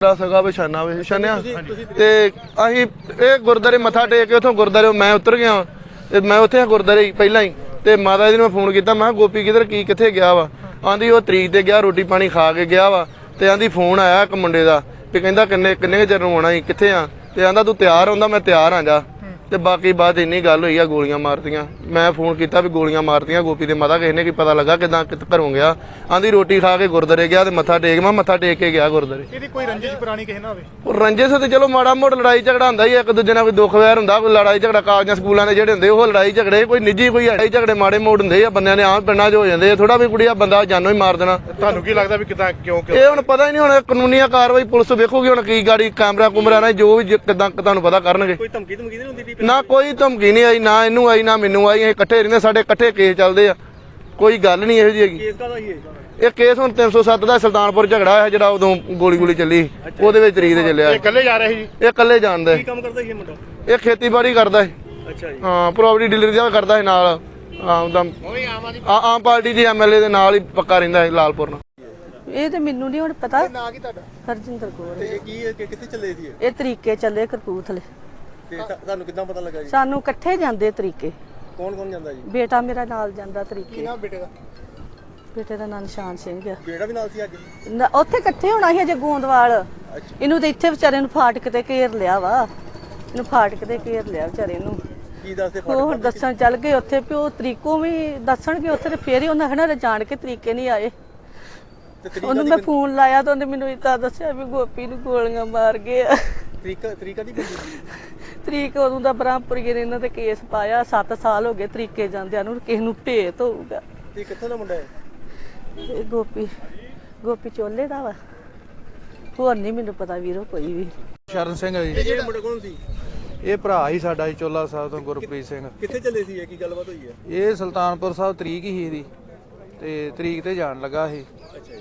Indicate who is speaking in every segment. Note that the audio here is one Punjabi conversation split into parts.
Speaker 1: ਦਾ ਸਗਾ ਵਿਛਾਨਾ ਵਿਛਾਨਿਆ ਤੇ ਅਸੀਂ ਇਹ ਗੁਰਦਾਰੇ ਮੱਥਾ ਟੇਕ ਕੇ ਉਥੋਂ ਗੁਰਦਾਰੇ ਮੈਂ ਉਤਰ ਗਿਆ ਤੇ ਮੈਂ ਉੱਥੇ ਗੁਰਦਾਰੇ ਹੀ ਪਹਿਲਾਂ ਹੀ। ਤੇ ਮਾਤਾ ਜੀ ਨੂੰ ਮੈਂ ਫੋਨ ਕੀਤਾ ਮੈਂ ਗੋਪੀ ਕਿਧਰ ਕੀ ਕਿੱਥੇ ਗਿਆ ਵਾ? ਆਂਦੀ ਉਹ ਤਰੀਕ ਤੇ ਗਿਆ ਰੋਟੀ ਪਾਣੀ ਖਾ ਕੇ ਗਿਆ ਵਾ। ਤੇ ਆਂਦੀ ਫੋਨ ਆਇਆ ਇੱਕ ਮੁੰਡੇ ਦਾ ਤੇ ਕਹਿੰਦਾ ਕਿੰਨੇ ਕਿੰਨੇ ਚਿਰ ਨੂੰ ਆਉਣਾ ਸੀ ਕਿੱਥੇ ਆ? ਤੇ ਆਂਦਾ ਤੂੰ ਤਿਆਰ ਹੁੰਦਾ ਮੈਂ ਤਿਆਰ ਆ ਜਾ। ਤੇ ਬਾਕੀ ਬਾਤ ਇੰਨੀ ਗੱਲ ਹੋਈ ਆ ਗੋਲੀਆਂ ਮਾਰਤੀਆਂ। ਮੈਂ ਫੋਨ ਕੀਤਾ ਵੀ ਗੋਲੀਆਂ ਮਾਰਤੀਆਂ ਗੋਪੀ ਦੇ ਮਾਤਾ ਕਿਸੇ ਨੇ ਕੀ ਪਤਾ ਲੱਗਾ ਕਿਦਾਂ ਕਿਤ ਘਰੋਂ ਗਿਆ। ਆਂਦੀ ਰੋਟੀ ਖਾ ਕੇ ਗੁਰਦਾਰੇ ਗਿਆ ਤੇ ਮੱਥਾ ਟੇਕ ਮੈਂ ਮੱਥਾ ਟੇਕ ਕੇ ਗਿਆ ਗੁਰਦਾਰੇ
Speaker 2: ਇਹਦੀ ਕੋਈ ਰੰਜਿਸ਼ ਪੁਰਾਣੀ ਕਿਸੇ ਨਾਲ ਹੋਵੇ?
Speaker 1: ਉਹ ਰੰਜਿਸ਼ ਤੇ ਚਲੋ ਮਾੜਾ ਮੋੜ ਲੜਾਈ ਝਗੜਾ ਹੁੰਦਾ ਹੀ ਇੱਕ ਦੂਜੇ ਨਾਲ ਕੋਈ ਦੁੱਖ ਵੈਰ ਹੁੰਦਾ ਕੋਈ ਲੜਾਈ ਝਗੜਾ ਕਾਲਜਾਂ ਸਕੂਲਾਂ ਦੇ ਜਿਹੜੇ ਹੁੰਦੇ ਉਹ ਲੜਾਈ ਝਗੜੇ ਕੋਈ ਨਿੱਜੀ ਕੋਈ ਲੜਾਈ ਝਗੜੇ ਮਾੜੇ ਮੋੜ ਹੁੰਦੇ ਆ ਬੰਦਿਆਂ ਨੇ ਆਮ ਪਿੰਡਾਂ 'ਚ ਹੋ ਜਾਂਦੇ ਆ ਥੋੜਾ ਵੀ ਕੁੜੀਆ ਬੰਦਾ ਜਾਨੋਂ ਹੀ ਮਾਰ ਦੇਣਾ।
Speaker 2: ਤੁਹਾਨੂੰ ਕੀ ਲੱਗਦਾ ਵੀ ਕਿਦਾਂ ਕਿਉਂ
Speaker 1: ਇਹ ਹੁਣ ਪਤਾ ਹੀ ਨਹੀਂ ਹੁਣ ਕਾਨੂੰਨੀਆ ਕਾਰਵਾਈ ਪੁਲਿਸ ਵੇਖੂਗੀ ਹੁਣ ਕੀ ਗਾੜੀ ਕੈਮਰਾ ਕੁਮਰਾ ਨਾਲ ਜੋ ਵੀ ਜ- ਕਿੱਦਾਂ ਤੁਹਾਨੂੰ ਪਤਾ ਕਰਨਗੇ।
Speaker 2: ਕੋਈ ਧਮਕੀ ਧਮਕੀ ਨਹੀਂ ਹੁੰਦੀ
Speaker 1: ਨਾ ਕੋਈ ਧਮਕੀ ਨਹੀਂ ਆਈ ਨਾ ਇਹਨੂੰ ਆਈ ਨਾ ਮੈਨੂੰ ਆਈ। ਅਸੀਂ ਇਕੱਠੇ ਰਹਿੰਦੇ ਸਾਡੇ ਇਕੱਠੇ ਕੇਸ ਚੱਲਦੇ ਆ। ਕੋਈ ਗੱਲ ਨਹੀਂ ਇਹੋ ਜਿਹੀ ਹੈਗੀ।
Speaker 2: ਕੇਸ ਕਾਹਦਾ ਹੀ ਹੈ
Speaker 1: ਇਹ ਕੇਸ ਹੁਣ 307 ਦਾ ਸੁਲਤਾਨਪੁਰ ਝਗੜਾ ਹੋਇਆ ਜਿਹੜਾ ਉਦੋਂ ਗੋਲੀ ਗੋਲੀ ਚੱਲੀ ਉਹਦੇ ਵਿੱਚ ਤਰੀਕ ਤੇ ਚੱਲਿਆ।
Speaker 2: ਇਹ ਇਕੱਲੇ ਜਾ ਰਹੇ ਸੀ?
Speaker 1: ਇਹ ਇਕੱਲੇ ਜਾਣਦਾ
Speaker 2: ਕੀ ਕੰਮ ਕਰਦਾ ਸੀ ਇਹ ਮੁੰਡਾ?
Speaker 1: ਇਹ ਖੇਤੀਬਾੜੀ ਕਰਦਾ ਹੈ
Speaker 2: ਅੱਛਾ ਜੀ।
Speaker 1: ਹਾਂ ਪ੍ਰੋਪਰਟੀ ਡੀਲਰ ਦਾ ਕਰਦਾ ਹੈ ਨਾਲ। ਹਾਂ
Speaker 2: ਆਮ
Speaker 1: ਆ- ਆਮ ਪਾਰਟੀ ਦੇ ਐਮਐਲਏ ਦੇ ਨਾਲ ਹੀ ਪੱਕਾ ਰਹਿੰਦਾ ਹੈ ਲਾਲਪੁਰ ਨਾਲ।
Speaker 3: ਇਹ ਤੇ ਮੈਨੂੰ ਨਹੀਂ ਹੁਣ ਪਤਾ।
Speaker 2: ਨਾਂ ਕੀ ਤੁਹਾਡਾ?
Speaker 3: ਹਰਜਿੰਦਰ ਕੌਰ।
Speaker 2: ਤੇ ਇਹ ਕੀ ਹੈ? ਕਿ ਕਿੱਥੇ ਚੱਲੇ ਸੀ ਇਹ?
Speaker 3: ਇਹ ਤਰੀਕੇ ਚੱਲੇ ਕਰਪੂਥਲੇ
Speaker 2: ਤੇ ਤੁਹਾ- ਤੁਹਾਨੂੰ ਕਿੱਦਾਂ ਪਤਾ ਲੱਗਾ ਜੀ?
Speaker 3: ਸਾਨੂੰ ਇਕੱਠੇ ਜਾਂਦੇ ਤਰੀਕੇ।
Speaker 2: ਕੌਣ ਕੌਣ ਜਾਂਦਾ ਜੀ?
Speaker 3: ਬੇਟਾ ਮੇਰਾ ਨਾਲ ਜਾਂਦਾ ਤਰੀਕੇ।
Speaker 2: ਨਾਮ ਬੇਟੇ ਦਾ?
Speaker 3: ਬੇਟੇ ਦਾ ਨਾਂ ਨਿਸ਼ਾਨ ਸਿੰਘ ਆ।
Speaker 2: ਬੇੜਾ ਵੀ ਨਾਲ ਸੀ ਅੱਜ?
Speaker 3: ਨਾ- ਉੱਥੇ ਇਕੱਠੇ ਹੋਣਾ ਸੀ ਅਜੇ ਗੋਂਦਵਾਲ।
Speaker 2: ਅੱਛਾ।
Speaker 3: ਇਹਨੂੰ ਤੇ ਇੱਥੇ ਵਿਚਾਰੇ ਨੂੰ ਫਾਟਕ ਤੇ ਘੇਰ ਲਿਆ ਵਾ। ਇਹਨੂੰ ਫਾਟਕ ਤੇ ਘੇਰ ਲਿਆ ਵਿਚਾਰੇ ਨੂੰ।
Speaker 2: ਕੀ ਦੱਸਦੇ
Speaker 3: ਹੁਣ ਦੱਸਣ ਚੱਲ ਗਏ ਉੱਥੇ ਵੀ ਉਹ ਤਰੀਕੋਂ ਵੀ ਦੱਸਣਗੇ ਉੱਥੇ ਤੇ ਫੇਰ ਹੀ ਉਹਨਾਂ ਕਹਿਣਾ ਜਾਣ ਕੇ ਤਰੀਕੇ ਨਹੀਂ ਆਏ।
Speaker 2: ਤੇ ਤਰੀਕਾ
Speaker 3: ਉਹਨੂੰ ਮੈਂ ਫੋਨ ਲਾਇਆ ਤਾਂ ਉਹਨੇ ਮੈਨੂੰ ਇਦਾਂ ਦੱਸਿਆ ਵੀ ਗੋਪੀ ਨੂੰ ਗੋਲੀਆਂ ਮਾਰ ਗਏ ਆ।
Speaker 2: ਤਰੀਕਾ ਤਰੀਕਾ ਦੀ ਬੰਦੀ।
Speaker 3: ਤਰੀਕ ਉਦੋਂ ਦਾ ਬ੍ਰਹਮਪੁਰੀਏ ਨੇ ਇਹਨਾਂ ਤੇ ਕੇਸ ਪਾਇਆ 7 ਸਾਲ ਹੋ ਗਏ ਤਰੀਕੇ ਜਾਂਦਿਆਂ ਨੂੰ ਕਿਸੇ ਨੂੰ ਭੇਤ ਹੋਊਗਾ।
Speaker 2: ਇਹ ਕਿੱਥੋਂ ਦਾ ਮੁੰਡਾ ਹੈ?
Speaker 3: ਇਹ ਗੋਪੀ ਗੋਪੀ ਚੋਲੇ ਦਾ ਵਾ। ਹੋਰ ਨਹੀਂ ਮੈਨੂੰ ਪਤਾ ਵੀਰੋ ਕੋਈ ਵੀ।
Speaker 1: ਸ਼ਰਨ ਸਿੰਘ
Speaker 2: ਇਹ ਜਿਹੜਾ ਮੁੰਡਾ ਕੌਣ ਸੀ?
Speaker 1: ਇਹ ਭਰਾ ਹੀ ਸਾਡਾ ਜੀ ਚੋਲਾ ਸਾਹਿਬ ਤੋਂ ਗੁਰਪ੍ਰੀਤ ਸਿੰਘ।
Speaker 2: ਕਿੱਥੇ ਚੱਲੇ ਸੀ? ਇਹ ਕੀ ਗੱਲਬਾਤ ਹੋਈ ਹੈ?
Speaker 1: ਇਹ ਸੁਲਤਾਨਪੁਰ ਸਾਹਿਬ ਤਰੀਕ ਹੀ ਇਹਦੀ। ਤੇ ਤਰੀਕ ਤੇ ਜਾਣ ਲੱਗਾ ਇਹ
Speaker 2: ਅੱਛਾ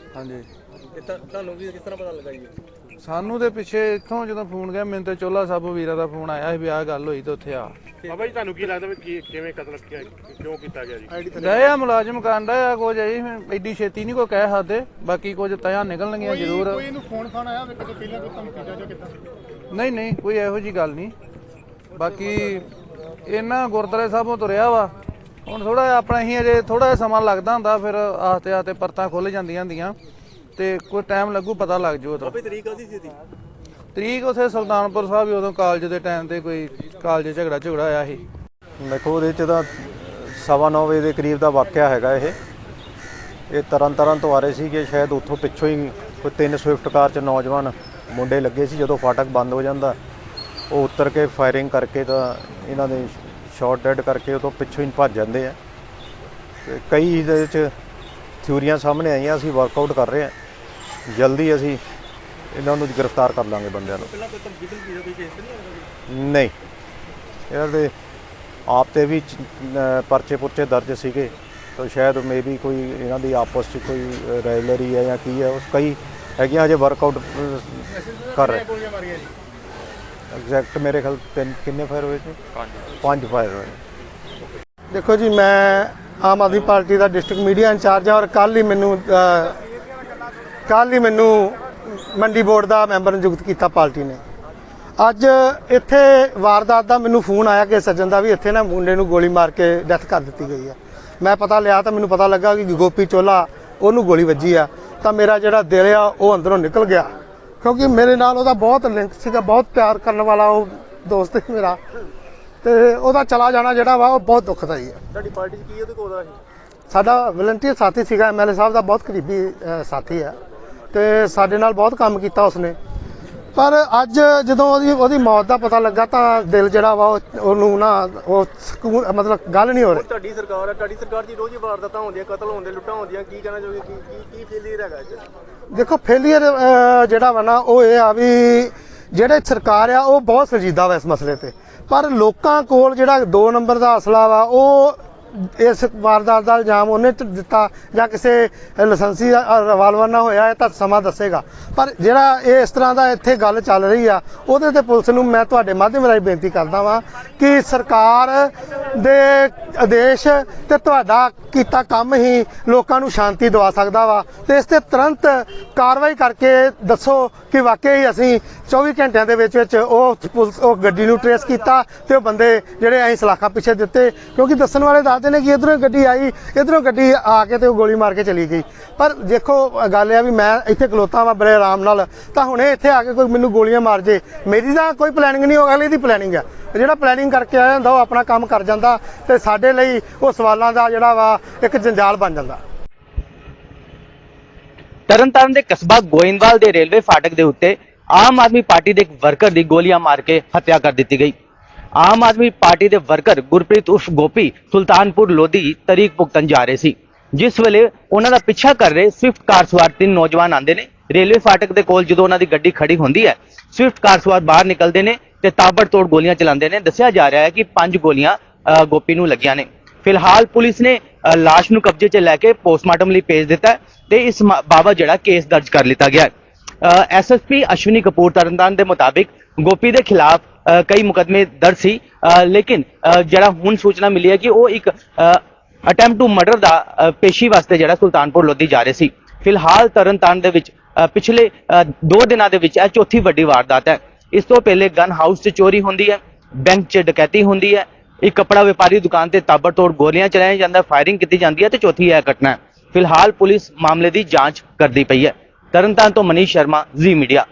Speaker 2: ਜੀ
Speaker 1: ਹਾਂਜੀ
Speaker 2: ਤੇ ਤੁਹਾ- ਤੁਹਾਨੂੰ ਵੀ ਕਿਸ ਤਰ੍ਹਾਂ ਪਤਾ ਲੱਗਾ ਜੀ?
Speaker 1: ਸਾਨੂੰ ਤੇ ਪਿੱਛੇ ਇੱਥੋਂ ਜਦੋਂ ਫੋਨ ਗਿਆ ਮੈਨੂੰ ਤੇ ਚੋਲਾ ਸਾਹਿਬ ਵੀਰਾ ਦਾ ਫੋਨ ਆਇਆ ਸੀ ਵੀ ਆਹ ਗੱਲ ਹੋਈ ਤੇ ਉੱਥੇ ਆ।
Speaker 2: ਬਾਬਾ ਜੀ ਤੁਹਾਨੂੰ ਕੀ ਲੱਗਦਾ ਵੀ ਕੀ ਕਿਵੇਂ ਕਤਲ ਕਿਆ ਕਿਉਂ ਕੀਤਾ ਗਿਆ ਜੀ?
Speaker 1: ਗਏ ਆ ਮੁਲਾਜ਼ਮ ਕਾਂਡਾ ਆ ਕੁਝ ਐ ਐਡੀ ਛੇਤੀ ਨਹੀਂ ਕੋਈ ਕਹਿ ਸਕਦੇ। ਬਾਕੀ ਕੁਝ ਤਿਆ ਨਿਕਲਣਗੀਆਂ ਜ਼ਰੂਰ।
Speaker 2: ਕੋਈ ਇਹਨੂੰ ਫੋਨ ਫਾਨ ਆਇਆ ਵੇ ਕਿਤੇ ਪਹਿਲਾਂ ਕੋਈ ਧਮਕੀ ਜਾਂ ਜਾਂ ਕਿੱਦਾਂ?
Speaker 1: ਨਹੀਂ ਨਹੀਂ ਕੋਈ ਇਹੋ ਜੀ ਗੱਲ ਨਹੀਂ ਬਾਕੀ ਇਹਨਾਂ ਗੁਰਦੁਆਰੇ ਸਾਹਿਬੋਂ ਤੁਰਿਆ ਵਾ। ਹੁਣ ਥੋੜਾ ਆਪਣਾ ਹੀ ਅਜੇ ਥੋੜਾ ਸਮਾਂ ਲੱਗਦਾ ਹੁੰਦਾ ਫਿਰ ਆਸਤੇ ਆਸਤੇ ਪਰਤਾਂ ਖੁੱਲ ਜਾਂਦੀਆਂ ਹੁੰਦੀਆਂ। ਤੇ ਕੋਈ ਟਾਈਮ ਲੱਗੂ ਪਤਾ ਲੱਗ ਜੂ ਉਦੋਂ
Speaker 2: ਬਾਬੇ ਤਰੀਕ ਆਦੀ ਸੀ ਇਹਦੀ?
Speaker 1: ਤਰੀਕ ਉਥੇ ਸੁਲਤਾਨਪੁਰ ਸਾਹਿਬ ਹੀ ਉਦੋਂ ਕਾਲਜ ਦੇ ਟਾਈਮ ਤੇ ਕੋਈ ਕਾਲਜ ਝਗੜਾ ਝਗੜਾ ਆਇਆ ਸੀ।
Speaker 4: ਦੇਖੋ ਉਹਦੇ ਚ ਤਾਂ ਸਵਾ ਨੌ ਵਜੇ ਦੇ ਕਰੀਬ ਦਾ ਵਾਕਿਆ ਹੈਗਾ ਇਹ। ਇਹ ਤਰਨ ਤਾਰਨ ਤੋਂ ਆ ਰਹੇ ਸੀਗੇ ਸ਼ਾਇਦ ਉੱਥੋਂ ਪਿੱਛੋਂ ਹੀ ਕੋਈ ਤਿੰਨ ਸਵਿਫਟ ਕਾਰ ਚ ਨੌਜਵਾਨ ਮੁੰਡੇ ਲੱਗੇ ਸੀ ਜਦੋਂ ਫਾਟਕ ਬੰਦ ਹੋ ਜਾਂਦਾ। ਉਹ ਉਤਰ ਕੇ ਫਾਇਰਿੰਗ ਕਰਕੇ ਤਾਂ ਇਹਨਾਂ ਦੇ ਸ਼ਾਟ ਡੈਡ ਕਰਕੇ ਉਹ ਤੋਂ ਪਿੱਛੋਂ ਹੀ ਭੱਜ ਜਾਂਦੇ ਆ। ਤੇ ਕਈ ਇਹਦੇ ਚ ਥਿਊਰੀਆਂ ਸਾਹਮਣੇ ਆਈਆਂ ਅਸੀਂ ਵਰਕਆਊਟ ਕਰ ਰਹੇ ਹਾਂ ਜਲਦੀ ਅਸੀਂ ਇਹਨਾਂ ਨੂੰ ਗ੍ਰਿਫਤਾਰ ਕਰ ਲਾਂਗੇ ਬੰਦਿਆਂ ਨੂੰ।
Speaker 2: ਪਹਿਲਾਂ ਕੋਈ ਧਮਕੀ ਦਾ ਕੋਈ ਕੇਸ ਨਹੀਂ ਆਇਆ
Speaker 4: ਨਹੀਂ। ਇਹਨਾਂ ਦੇ ਆਪ ਤੇ ਵੀ ਪਰਚੇ ਪੁਰਚੇ ਦਰਜ ਸੀਗੇ। ਤਾਂ ਸ਼ਾਇਦ ਮੇਬੀ ਕੋਈ ਇਹਨਾਂ ਦੀ ਆਪਸ ਚ ਕੋਈ ਰੈਲਰੀ ਹੈ ਜਾਂ ਕੀ ਹੈ ਉਸ ਕਈ ਹੈਗੀਆਂ ਹਜੇ ਵਰਕਆਊਟ ਕਰ ਰਹੇ। ਐਗਜ਼ੈਕਟ ਮੇਰੇ ਖਿਆਲ ਤਿੰਨ ਕਿੰਨੇ ਫਾਇਰ ਹੋਏ ਸੀ? ਪੰਜ। ਪੰਜ ਫਾਇਰ ਹੋਏ।
Speaker 5: ਦੇਖੋ ਜੀ ਮੈਂ ਆਮ ਆਦਮੀ ਪਾਰਟੀ ਦਾ ਡਿਸਟ੍ਰਿਕਟ ਮੀਡੀਆ ਇੰਚਾਰਜ ਹਾਂ ਔਰ ਕੱਲ ਹੀ ਮੈਨੂੰ ਕੱਲ ਹੀ ਮੈਨੂੰ ਮੰਡੀ ਬੋਰਡ ਦਾ ਮੈਂਬਰ ਨਿਯੁਕਤ ਕੀਤਾ ਪਾਰਟੀ ਨੇ। ਅੱਜ ਇੱਥੇ ਵਾਰਦਾਤ ਦਾ ਮੈਨੂੰ ਫੋਨ ਆਇਆ ਕਿ ਸੱਜਣ ਦਾ ਵੀ ਇੱਥੇ ਨਾ ਮੁੰਡੇ ਨੂੰ ਗੋਲੀ ਮਾਰ ਕੇ ਡੈਥ ਕਰ ਦਿੱਤੀ ਗਈ ਹੈ ਮੈਂ ਪਤਾ ਲਿਆ ਤਾਂ ਮੈਨੂੰ ਪਤਾ ਲੱਗਾ ਕਿ ਗੋਪੀ ਚੋਲਾ ਉਹਨੂੰ ਗੋਲੀ ਵੱਜੀ ਆ। ਤਾਂ ਮੇਰਾ ਜਿਹੜਾ ਦਿਲ ਆ ਉਹ ਅੰਦਰੋਂ ਨਿਕਲ ਗਿਆ। ਕਿਉਂਕਿ ਮੇਰੇ ਨਾਲ ਉਹਦਾ ਬਹੁਤ ਲਿੰਕ ਸੀਗਾ ਬਹੁਤ ਪਿਆਰ ਕਰਨ ਵਾਲਾ ਉਹ ਦੋਸਤ ਸੀ ਮੇਰਾ। ਤੇ ਉਹਦਾ ਚਲਾ ਜਾਣਾ ਜਿਹੜਾ ਵਾ ਉਹ ਬਹੁਤ ਦੁਖਦਾਈ ਹੈ
Speaker 2: ਤੁਹਾਡੀ ਪਾਰਟੀ 'ਚ ਕੀ ਉਹਦੇ ਕੋਲ ਦਾ
Speaker 5: ਸਾਡਾ ਵਲੰਟੀਅਰ ਸਾਥੀ ਸੀਗਾ ਐਮਐਲਏ ਸਾਹਿਬ ਦਾ ਬਹੁਤ ਕਰੀਬੀ ਸਾਥੀ ਹੈ ਤੇ ਸਾਡੇ ਨਾਲ ਬਹੁਤ ਕੰਮ ਕੀਤਾ ਉਸਨੇ। ਪਰ ਅੱਜ ਜਦੋਂ ਉਹਦੀ ਉਹਦੀ ਮੌਤ ਦਾ ਪਤਾ ਲੱਗਾ ਤਾਂ ਦਿਲ ਜਿਹੜਾ ਵਾ ਉਹ- ਉਹਨੂੰ ਨਾ ਉਹ ਸਕੂਨ ਮਤਲਬ ਗੱਲ ਨਹੀਂ ਹੋ ਰਹੀ।
Speaker 2: ਤੁਹਾਡੀ ਸਰਕਾਰ ਹੈ ਤੁਹਾਡੀ ਸਰਕਾਰ 'ਚ ਰੋਜ਼ ਹੀ ਵਾਰਦਾਤਾਂ ਹੁੰਦੀਆਂ ਕਤਲ ਹੁੰਦੇ ਲੁੱਟਾਂ ਹੁੰਦੀਆਂ ਕੀ ਕਹਿਣਾ ਚਾਹੋਗੇ ਕੀ ਕੀ ਕੀ ਫੇਲਿਅਰ ਹੈਗਾ 'ਚ
Speaker 5: ਦੇਖੋ ਫੇਲੀਅਰ ਜਿਹੜਾ ਵਾ ਨਾ ਉਹ ਇਹ ਆ ਵੀ ਜਿਹੜੇ ਸਰਕਾਰ ਆ ਉਹ ਬਹੁਤ ਸੰਜੀਦਾ ਵਾ ਇਸ ਮਸਲੇ ਤੇ। ਪਰ ਲੋਕਾਂ ਕੋਲ ਜਿਹੜਾ 2 ਨੰਬਰ ਦਾ ਅਸਲਾ ਵਾ ਉਹ ਇਸ ਵਾਰਦਾਤ ਦਾ ਇਲਜ਼ਾਮ ਉਹਨੇ ਦਿੱਤਾ ਜਾਂ ਕਿਸੇ ਲਾਇਸੈਂਸੀ ਰਿਵਾਲਵਰ ਨਾਲ ਹੋਇਆ ਇਹ ਤਾਂ ਸਮਾਂ ਦੱਸੇਗਾ। ਪਰ ਜਿਹੜਾ ਇਹ ਇਸ ਤਰ੍ਹਾਂ ਦਾ ਇੱਥੇ ਗੱਲ ਚੱਲ ਰਹੀ ਆ, ਉਹਦੇ ਤੇ ਪੁਲਿਸ ਨੂੰ ਮੈਂ ਤੁਹਾਡੇ ਮਾਧਿਅਮ ਰਾਹੀਂ ਬੇਨਤੀ ਕਰਦਾ ਵਾਂ ਕਿ ਸਰਕਾਰ ਦੇ ਆਦੇਸ਼ ਤੇ ਤੁਹਾਡਾ ਕੀਤਾ ਕੰਮ ਹੀ ਲੋਕਾਂ ਨੂੰ ਸ਼ਾਂਤੀ ਦਵਾ ਸਕਦਾ ਵਾ ਤੇ ਇਸ ਤੇ ਤੁਰੰਤ ਕਾਰਵਾਈ ਕਰਕੇ ਦੱਸੋ ਕਿ ਵਾਕਈ ਅਸੀਂ 24 ਘੰਟਿਆਂ ਦੇ ਵਿੱਚ ਵਿੱਚ ਉਹ ਪੁਲਿਸ ਉਹ ਗੱਡੀ ਨੂੰ ਟਰੇਸ ਕੀਤਾ ਤੇ ਉਹ ਬੰਦੇ ਜਿਹੜੇ ਅਸੀਂ ਸਲਾਖਾਂ ਪਿੱਛੇ ਦਿੱਤੇ ਕਿਉਂਕਿ ਦੱਸਣ ਵਾਲੇ ਦਾ ਦੱਸਦੇ ਨੇ ਕਿ ਇਧਰੋਂ ਗੱਡੀ ਆਈ, ਇਧਰੋਂ ਗੱਡੀ ਆ ਕੇ ਤੇ ਉਹ ਗੋਲੀ ਮਾਰ ਕੇ ਚਲੀ ਗਈ। ਪਰ ਦੇਖੋ, ਗੱਲ ਇਹ ਆ ਵੀ ਮੈਂ ਇੱਥੇ ਖਲੋਤਾ ਵਾਂ ਬੜੇ ਆਰਾਮ ਨਾਲ, ਤਾਂ ਹੁਣੇ ਇੱਥੇ ਆ ਕੇ ਕੋਈ ਮੈਨੂੰ ਗੋਲੀਆਂ ਮਾਰ ਜੇ। ਮੇਰੀ ਤਾਂ ਕੋਈ ਪਲੈਨਿੰਗ ਨਹੀਂ ਹੋਗਾ ਅਗਲੇ ਦੀ ਪਲੈਨਿੰਗ ਆ। ਜਿਹੜਾ ਪਲੈਨਿੰਗ ਕਰਕੇ ਆਇਆ ਹੁੰਦਾ, ਉਹ ਆਪਣਾ ਕੰਮ ਕਰ ਜਾਂਦਾ ਤੇ ਸਾਡੇ ਲਈ ਉਹ ਸਵਾਲਾਂ ਦਾ ਜਿਹੜਾ ਵਾ, ਇੱਕ ਜੰਜਾਲ ਬਣ ਜਾਂਦਾ।
Speaker 6: ਤਰਨਤਾਰਨ ਦੇ ਕਸਬਾ ਗੋਇੰਦਵਾਲ ਦੇ ਰੇਲਵੇ ਫਾਟਕ ਦੇ ਉੱਤੇ ਆਮ ਆਦਮੀ ਪਾਰਟੀ ਦੇ ਇੱਕ ਵਰਕਰ ਦੀ ਗੋਲੀਆਂ ਮਾਰ ਕੇ ਹੱਤਿਆ ਕਰ ਦਿੱਤੀ ਗਈ। ਆਮ ਆਦਮੀ ਪਾਰਟੀ ਦੇ ਵਰਕਰ ਗੁਰਪ੍ਰੀਤ ਉਰਫ ਗੋਪੀ ਸੁਲਤਾਨਪੁਰ ਲੋਧੀ ਤਰੀਕ ਭੁਗਤਣ ਜਾ ਰਹੇ ਸੀ। ਜਿਸ ਵੇਲੇ ਉਹਨਾਂ ਦਾ ਪਿੱਛਾ ਕਰ ਰਹੇ ਸਵਿਫਟ ਕਾਰ ਸਵਾਰ ਤਿੰਨ ਨੌਜਵਾਨ ਆਂਦੇ ਨੇ। ਰੇਲਵੇ ਫਾਟਕ ਦੇ ਕੋਲ ਜਦੋਂ ਉਹਨਾਂ ਦੀ ਗੱਡੀ ਖੜੀ ਹੁੰਦੀ ਹੈ ਸਵਿਫਟ ਕਾਰ ਸਵਾਰ ਬਾਹਰ ਨਿਕਲਦੇ ਨੇ ਤੇ ਤਾਬੜਤੋੜ ਗੋਲੀਆਂ ਚਲਾਉਂਦੇ ਨੇ। ਦੱਸਿਆ ਜਾ ਰਿਹਾ ਹੈ ਕਿ ਪੰਜ ਗੋਲੀਆਂ ਅ, ਗੋਪੀ ਨੂੰ ਲੱਗੀਆਂ ਨੇ। ਫਿਲਹਾਲ ਪੁਲਿਸ ਨੇ ਅ, ਲਾਸ਼ ਨੂੰ ਕਬਜ਼ੇ 'ਚ ਲੈ ਕੇ ਪੋਸਟਮਾਰਟਮ ਲਈ ਭੇਜ ਦਿੱਤਾ ਤੇ ਇਸ ਮਾ- ਬਾਬਤ ਜਿਹੜਾ ਕੇਸ ਦਰਜ ਕਰ ਲਿੱਤਾ ਗਿਆ ਹੈ। ਐਸਐਸਪੀ ਅਸ਼ਵਨੀ ਕਪੂਰ ਤਰਨਤਾਰਨ ਦੇ ਮੁਤਾਬਿਕ ਗੋਪੀ ਦੇ ਖਿਲਾਫ ਕਈ ਮੁਕਦਮੇ ਦਰਜ ਸੀ। ਲੇਕਿਨ ਜਿਹੜਾ ਹੁਣ ਸੂਚਨਾ ਮਿਲੀ ਹੈ ਕਿ ਉਹ ਇੱਕ ਅਟੈਂਪਟ ਟੂ ਮਰਡਰ ਦਾ ਪੇਸ਼ੀ ਵਾਸਤੇ ਜਿਹੜਾ ਸੁਲਤਾਨਪੁਰ ਲੋਧੀ ਜਾ ਰਹੇ ਸੀ। ਫਿਲਹਾਲ ਤਰਨਤਾਰਨ ਦੇ ਵਿੱਚ ਪਿਛਲੇ 2 ਦਿਨਾਂ ਦੇ ਵਿੱਚ ਇਹ ਚੌਥੀ ਵੱਡੀ ਵਾਰਦਾਤ ਹੈ। ਇਸ ਤੋਂ ਪਹਿਲੇ ਗਨ ਹਾਊਸ 'ਚ ਚੋਰੀ ਹੁੰਦੀ ਹੈ ਬੈਂਕ 'ਚ ਡਕੈਤੀ ਹੁੰਦੀ ਹੈ, ਇੱਕ ਕਪੜਾ ਵਪਾਰੀ ਦੁਕਾਨ ਤੇ ਤਾਬੜਤੋੜ ਗੋਲੀਆਂ ਚਲਾਈਆਂ ਜਾਂਦਾ ਫਾਇਰਿੰਗ ਕੀਤੀ ਜਾਂਦੀ ਹੈ ਤੇ ਚੌਥੀ ਇਹ ਘਟਨਾ ਹੈ। ਫਿਲਹਾਲ ਪੁਲਿਸ ਮਾਮਲੇ ਦੀ ਜਾਂਚ ਕਰਦੀ ਪਈ ਹੈ। ਤਰਨਤਾਰਨ ਤੋਂ ਮਨੀਸ਼ ਸ਼ਰਮਾ ਜ਼ੀ ਮੀਡੀਆ